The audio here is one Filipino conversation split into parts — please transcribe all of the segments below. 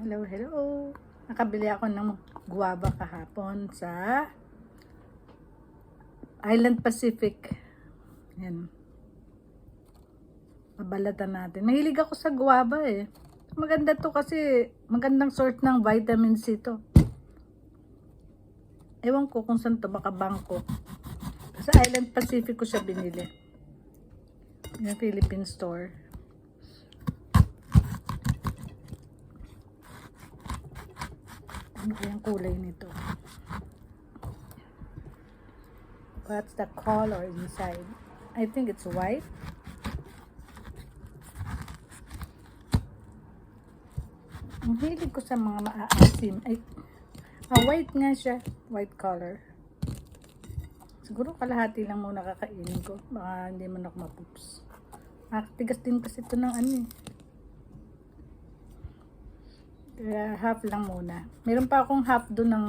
Hello, hello. Nakabili ako ng guava kahapon sa Island Pacific. Yan. Babalatan natin. Mahilig ako sa guava eh. Maganda to kasi magandang sort ng vitamin C to. Ewan ko kung saan to, baka bangko. Sa Island Pacific ko siya binili. Yung Philippine store. Ano kayang kulay nito? What's the color inside? I think it's white. Ang hilig ko sa mga maaasim. Ay, ah, white nga siya. White color. Siguro kalahati lang muna kakainin ko. Baka hindi man ako mapups. Nakatigas din kasi ito ng ano eh. Kaya half lang muna. Meron pa akong half doon ng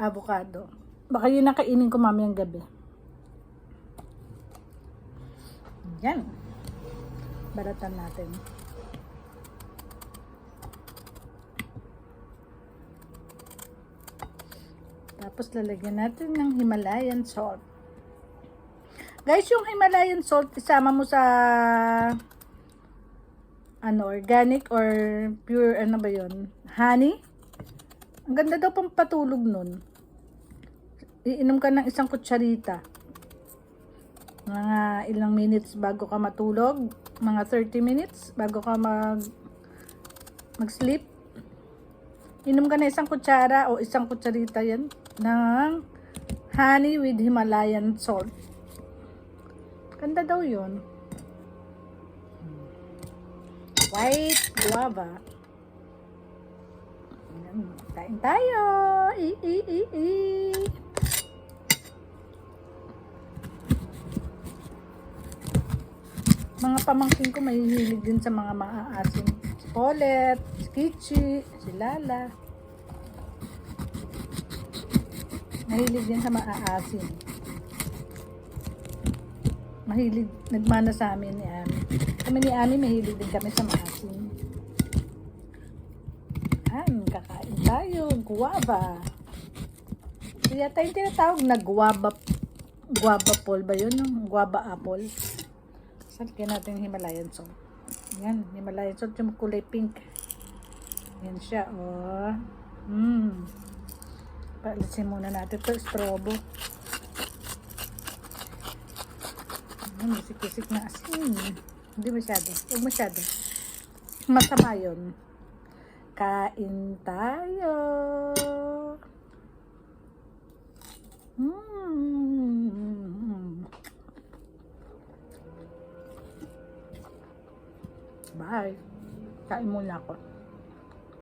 avocado. Baka yun nakainin ko mamayang gabi. Yan. Baratan natin. Tapos lalagyan natin ng Himalayan salt. Guys, yung Himalayan salt, isama mo sa ano, organic or pure, ano ba yon Honey? Ang ganda daw pang patulog nun. Iinom ka ng isang kutsarita. Mga ilang minutes bago ka matulog. Mga 30 minutes bago ka mag mag-sleep. Inom ka na isang kutsara o isang kutsarita yan ng honey with Himalayan salt. Ganda daw yun. White guava. Kain tayo. I, i, i, i. Mga pamangkin ko mahihilig din sa mga maaasim. Si Paulette, si Kichi, si Lala. Mahilig din sa maaasim. Mahilig, nagmana sa amin ni Ami. Kami ni Ami, mahilig din kami sa maasim. Yan, kakain tayo. Guava. Kaya tayo tinatawag na guava, guava pol ba yun? Guava apple. Salkin natin Himalayan salt. Yan, Himalayan salt yung kulay pink. Yan siya, oh. Mmm. Paalisin muna natin ito, strobo. Ano, sikisik na asin. Hindi masyado. Huwag masyado. Masama yun. Kain tayo. Mm. Bye. Kain muna ako.